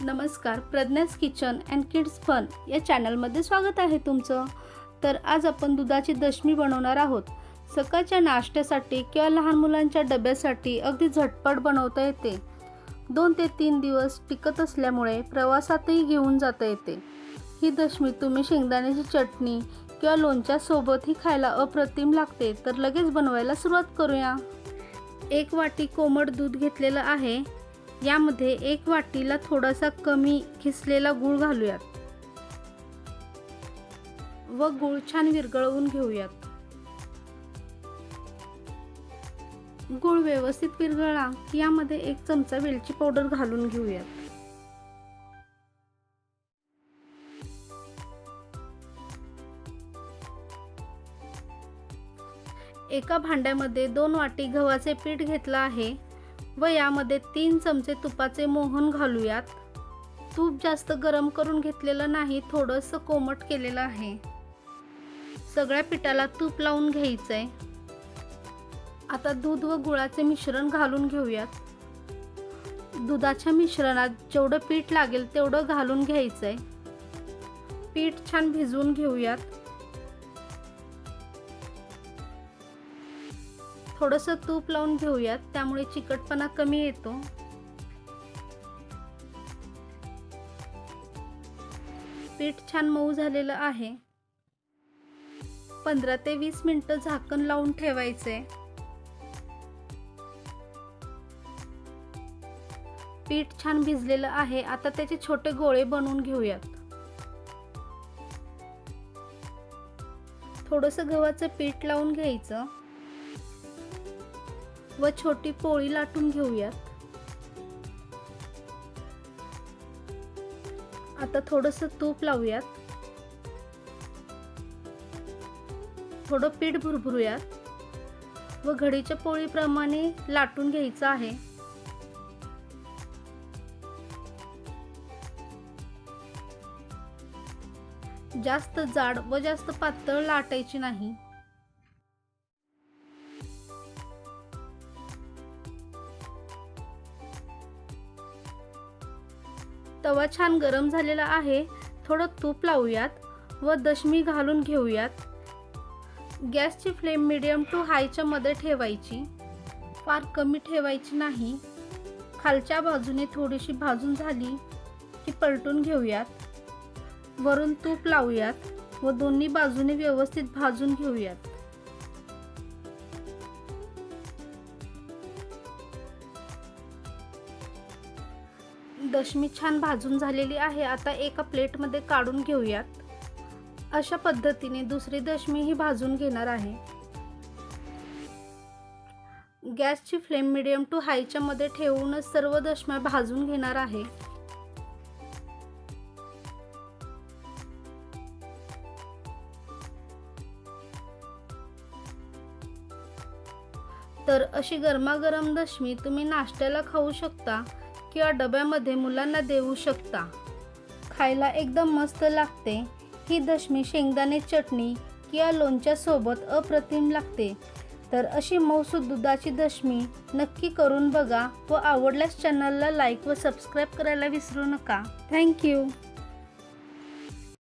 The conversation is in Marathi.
नमस्कार Pradnya's kitchen and kids fun या चॅनलमध्ये स्वागत आहे तुमचं. तर आज आपण दुधाची दशमी बनवणार आहोत. सकाळच्या नाश्त्यासाठी किंवा लहान मुलांच्या डब्यासाठी अगदी झटपट बनवता येते. दोन ते तीन दिवस टिकत असल्यामुळे प्रवासातही घेऊन जाता येते. ही दशमी तुम्ही शेंगदाण्याची चटणी किंवा लोणच्यासोबतही खायला अप्रतिम लागते. तर लगेच बनवायला सुरुवात करूया. एक वाटी कोमट दूध घेतलेलं आहे. यामध्ये एक वाटीला थोडासा कमी खिसलेला गूळ घालूयात व गूळ छान विरघळवून घेऊयात. गूळ व्यवस्थित विरघळला की यामध्ये एक चमचा वेलची पावडर घालून घेऊयात. एका भांड्यामध्ये दोन वाटी गव्हाचे पीठ घेतलं आहे. व यामध्ये तीन चमचे तुपाचे मोहन घालूयात. तूप जास्त गरम करून घेतलेलं नाही थोडंसं कोमट केलेलं आहे. सगळ्या पिठाला तूप लावून घ्यायचं आहे आता दूध व गुळाचे मिश्रण घालून घेऊयात. दुधाच्या मिश्रणात जेवढं पीठ लागेल तेवढं घालून घ्यायचं आहे पीठ छान भिजवून घेऊयात. थोडंसं तूप लावून घेऊयात त्यामुळे चिकटपणा कमी येतो. पीठ छान मऊ झालेलं आहे. पंधरा ते वीस मिनटं झाकण लावून ठेवायचे. पीठ छान भिजलेलं आहे आता त्याचे छोटे गोळे बनवून घेऊयात. थोडंसं गव्हाचं पीठ लावून घ्यायचं. व छोटी पोळी लाटून घेऊयात. आता थोडस तूप लावूयात. थोडं पीठ भुरभुरूयात. व घडीच्या पोळीप्रमाणे लाटून घ्यायचं आहे. जास्त जाड व जास्त पातळ लाटायची नाही. तवा छान गरम झालेला आहे. थोडं तूप लावूयात व दशमी घालून घेऊयात. गॅसची फ्लेम मिडियम टू हायच्या मध्ये ठेवायची. फार कमी ठेवायची नाही. खालच्या बाजूने थोडीशी भाजून झाली की पलटून घेऊयात. वरून तूप लावूयात व दोन्ही बाजूने व्यवस्थित भाजून घेऊयात. दशमी छान भाजून झालेली आहे. आता एका प्लेटमध्ये काढून घेऊयात. अशा पद्धतीने दुसरी दशमी ही भाजून घेणार आहे. गॅसची फ्लेम मिडियम टू हायच्या मध्ये ठेवूनच सर्व दशम्या भाजून घेणार आहे. तर अशी गरमागरम दशमी तुम्ही नाश्त्याला खाऊ शकता. किंवा डब्यामध्ये मुलांना देऊ शकता. खायला एकदम मस्त लागते. ही दशमी शेंगदाणे चटणी किंवा लोणच्यासोबत अप्रतिम लागते. तर अशी मौसूद दुधाची दशमी नक्की करून बघा व आवडल्यास चॅनलला लाईक व सबस्क्राईब करायला विसरू नका. थँक्यू